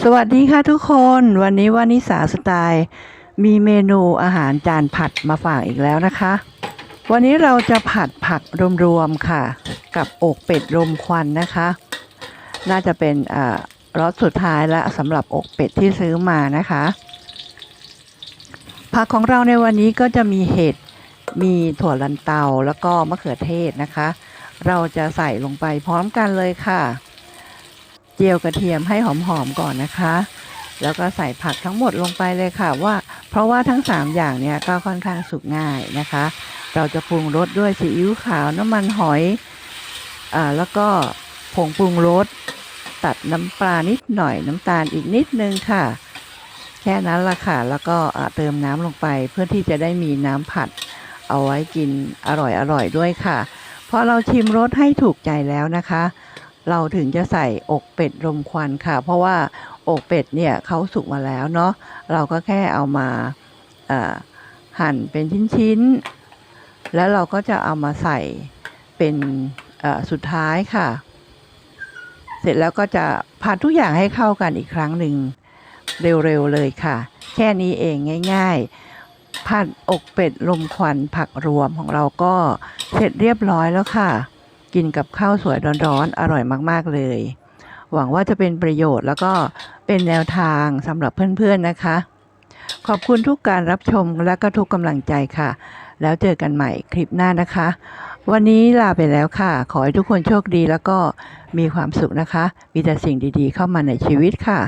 สวัสดีค่ะทุกคนวันนี้วานิสาสไตล์มีเมนูอาหารจานผัดมาฝากอีกแล้วนะคะ วันนี้เราจะผัดผักรวมๆค่ะ กับอกเป็ดรมควันนะคะ น่าจะเป็นอ่ารสสุดท้ายและสำหรับอกเป็ดที่ซื้อมานะคะ ผักของเราในวันนี้ก็จะมีเห็ดมีถั่วลันเตาแล้วก็มะเขือเทศนะคะ เราจะใส่ลงไปพร้อมกันเลยค่ะ จียวกระเทียมให้หอมๆก่อนนะคะ แล้วก็ใส่ผักทั้งหมดลงไปเลยค่ะว่า เพราะว่าทั้ง 3 อย่างเนี่ยก็ค่อนข้างสุกง่ายนะคะ เราจะปรุงรสด้วยซีอิ๊วขาวน้ำมันหอยอ่าแล้วก็ผงปรุงรสตัดน้ำปลานิดหน่อยน้ำตาลอีกนิดนึงค่ะ แค่นั้นละค่ะ แล้วก็เติมน้ำลงไปเพื่อที่จะได้มีน้ำผัด เอาไว้กินอร่อยๆด้วยค่ะพอเราชิมรสให้ถูกใจแล้วนะคะ เราถึงจะใส่อกเป็ดรมควันค่ะ เพราะว่าอกเป็ดเนี่ยเขาสุกมาแล้วเนาะเราก็แค่เอามาหั่นเป็นชิ้นๆ แล้วเราก็จะเอามาใส่เป็นสุดท้ายค่ะ เสร็จแล้วก็จะผัดทุกอย่างให้เข้ากันอีกครั้งหนึ่งเร็วๆเลยค่ะ แค่นี้เองง่ายๆ ผัดอกเป็ดลมควันผักรวมของเราก็เสร็จเรียบร้อยแล้วค่ะ กินกับข้าวสวยร้อนๆ อร่อยมากๆเลย หวังว่าจะเป็นประโยชน์แล้วก็เป็นแนวทางสำหรับเพื่อนๆนะคะ ขอบคุณทุกการรับชมและก็ทุกกำลังใจค่ะ แล้วเจอกันใหม่คลิปหน้านะคะ วันนี้ลาไปแล้วค่ะ ขอให้ทุกคนโชคดีแล้วก็มีความสุขนะคะ มีแต่สิ่งดีๆ เข้ามาในชีวิตค่ะ